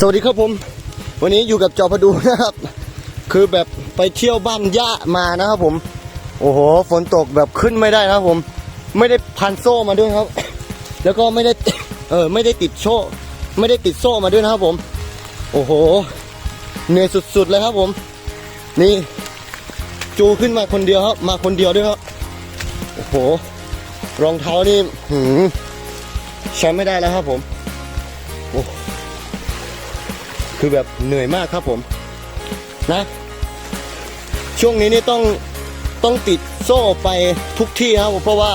สวัสดีครับผม วันนี้อยู่กับจอพดูนะครับ คือแบบไปเที่ยวบ้านย่ามานะครับผม โอ้โหฝนตกแบบขึ้นไม่ได้นะครับผม ไม่ได้พันโซ่มาด้วยครับ แล้วก็ไม่ได้เออไม่ได้ติดโซ่ไม่ได้ติดโซ่มาด้วยนะครับผม โอ้โหเหนื่อยสุดๆเลยครับผม นี่ จูขึ้นมาคนเดียวครับ มาคนเดียวด้วยครับโอ้โห รองเท้านี่หืมใช้ไม่ได้แล้วครับผม คือแบบเหนื่อยมากครับผมนะ ช่วงนี้นี่ต้องต้องติดโซ่ไปทุกที่ครับผมเพราะว่า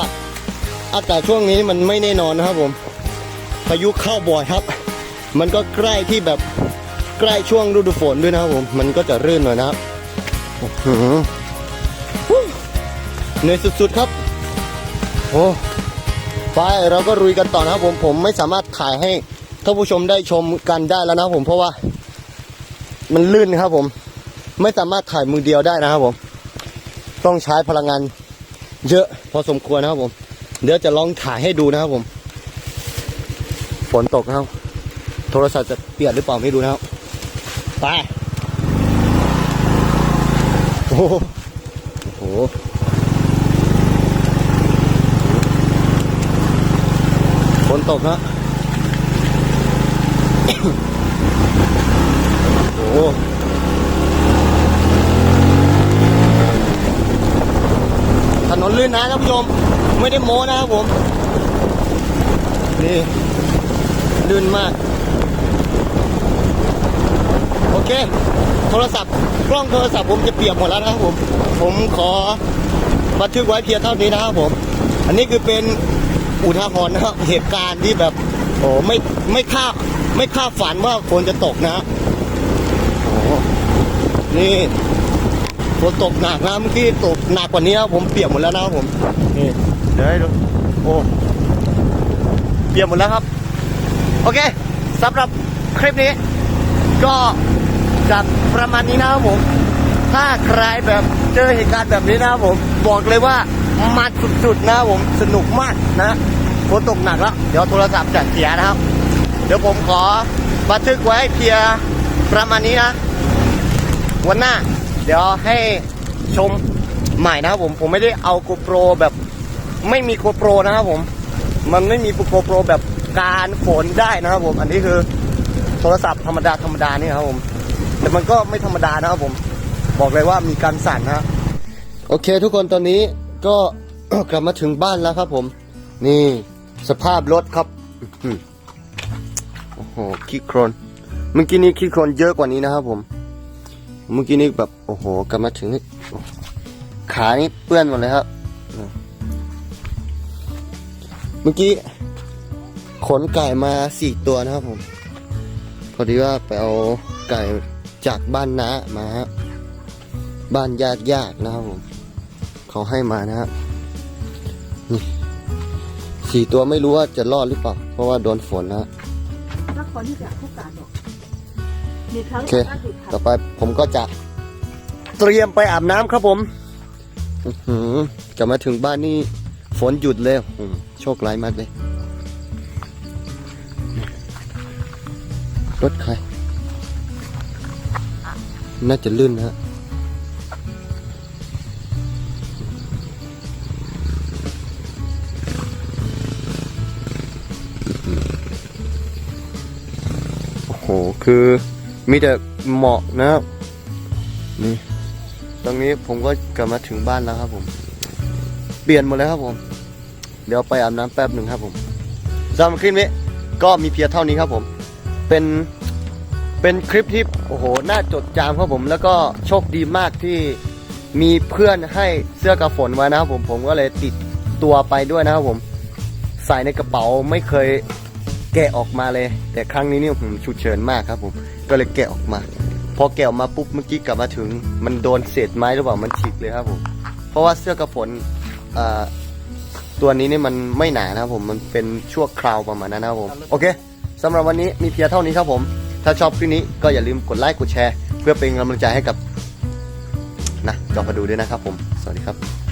อากาศช่วงนี้มันไม่แน่นอนนะครับผมพายุเข้าบ่อยครับ มันก็ใกล้ที่แบบใกล้ช่วงฤดูฝนด้วยนะครับผมมันก็จะรื่นหน่อยนะครับเหนื่อยสุดๆครับ โอ้ไปเราก็รุยกันต่อนะครับผมผมไม่สามารถถ่ายให้ท่านผู้ชมได้ชมกันได้แล้วนะผมเพราะว่า มันลื่นครับผม ไม่สามารถถ่ายมือเดียวได้นะครับผม ต้องใช้พลังงานเยอะพอสมควรนะครับผม เดี๋ยวจะลองถ่ายให้ดูนะครับผม ฝนตกนะครับ โทรศัพท์จะเปียกหรือเปล่าไม่รู้นะครับ ไป โอ้โหโอ้โหฝนตกนะ โอ้ถนนลื่นนะท่านผู้ชม ไม่ได้โม้นะครับผม นี่ ลื่นมาก โอเค โทรศัพท์ กล้องโทรศัพท์ผมจะเปียกหมดแล้วนะครับผม ผมขอบันทึกไว้เพียงเท่านี้นะครับผม อันนี้คือเป็นอุทาหรณ์นะครับเหตุการณ์ที่แบบ โอ้ไม่ไม่คาดไม่คาดฝันว่าฝนจะตกนะ นี่ฝนตกหนักนะเมื่อกี้ตกหนักกว่านี้ผมเปียกหมดแล้วนะครับผม นี่ เดี๋ยวให้ดู โอ้ เปียกหมดแล้วครับ โอเคสำหรับคลิปนี้ ก็จะประมาณนี้นะครับผม ถ้าใครแบบเจอเหตุการณ์แบบนี้นะครับผม บอกเลยว่ามันสุดๆนะครับผม สนุกมากนะฝนตกหนักแล้ว เดี๋ยวโทรศัพท์จะเสียนะครับ เดี๋ยวผมขอบันทึกไว้เพียงประมาณนี้นะ วันหน้า เดี๋ยวให้ชมใหม่นะครับผมผมไม่ได้เอาโกโปรแบบไม่มีโกโปรนะครับผม มันไม่มีโกโปรแบบการฝนได้นะครับผม อันนี้คือโทรศัพท์ธรรมดาธรรมดานี่ครับผมแต่มันก็ไม่ธรรมดานะครับผม บอกเลยว่ามีการสั่นนะโอเค ทุกคนตอนนี้ก็กลับมาถึงบ้านแล้วครับผม นี่สภาพรถครับโอ้โหขี้โครนเมื่อกี้นี้ขี้โครนเยอะกว่านี้นะครับผม เมื่อกี้นี้แบบโอ้โหกลับมาถึงนี่ขานี่เปื้อนหมดเลยครับ เมื่อกี้ขนไก่มาสี่ตัวนะครับผม พอดีว่าไปเอาไก่จากบ้านน้ามาฮะบ้านญาติญาตินะครับผม เขาให้มานะครับสี่ตัวไม่รู้ว่าจะรอดหรือเปล่า เพราะว่าโดนฝนนะถ้าคนที่จะคู่กันหรอก โอเคล่าสุดค่ะต่อไปผมก็จะเตรียมไปอาบน้ำครับผมอื้อหือกลับมาถึงบ้านนี่ฝนหยุดเลยอืมโชคร้ายมากเลย รถใคร น่าจะลื่นนะฮะโอ้โห คือ มีแต่หมอกนะครับนี่ตรงนี้ผมก็กลับมาถึงบ้านแล้วครับผม เปลี่ยนหมดแล้วครับผม เดี๋ยวไปอาบน้ำแป๊บหนึ่งครับผมสำหรับคลิปนี้ก็มีเพียงเท่านี้ครับผม เป็นเป็นคลิปที่โอ้โหน่าจดจำครับผม แล้วก็โชคดีมากที่มีเพื่อนให้เสื้อกันฝนไว้นะครับผมผมก็เลยติดตัวไปด้วยนะครับผม ใส่ในกระเป๋าไม่เคย แกะออกมาเลย แต่ครั้งนี้นี่ผมฉุกเฉินมากครับผม ก็เลยแกะออกมา พอแกะออกมาปุ๊บเมื่อกี้กลับมาถึง มันโดนเศษไม้หรือเปล่ามันฉีกเลยครับผม เพราะว่าเสื้อกันฝนตัวนี้นี่มันไม่หนานะครับผม มันเป็นชั่วคราวประมาณนั้นนะครับผม โอเคสำหรับวันนี้มีเพียงเท่านี้ครับผม ถ้าชอบคลิปนี้ก็อย่าลืมกดไลค์กดแชร์ เพื่อเป็นกำลังใจให้กับนะจอพดูด้วยนะครับผม สวัสดีครับ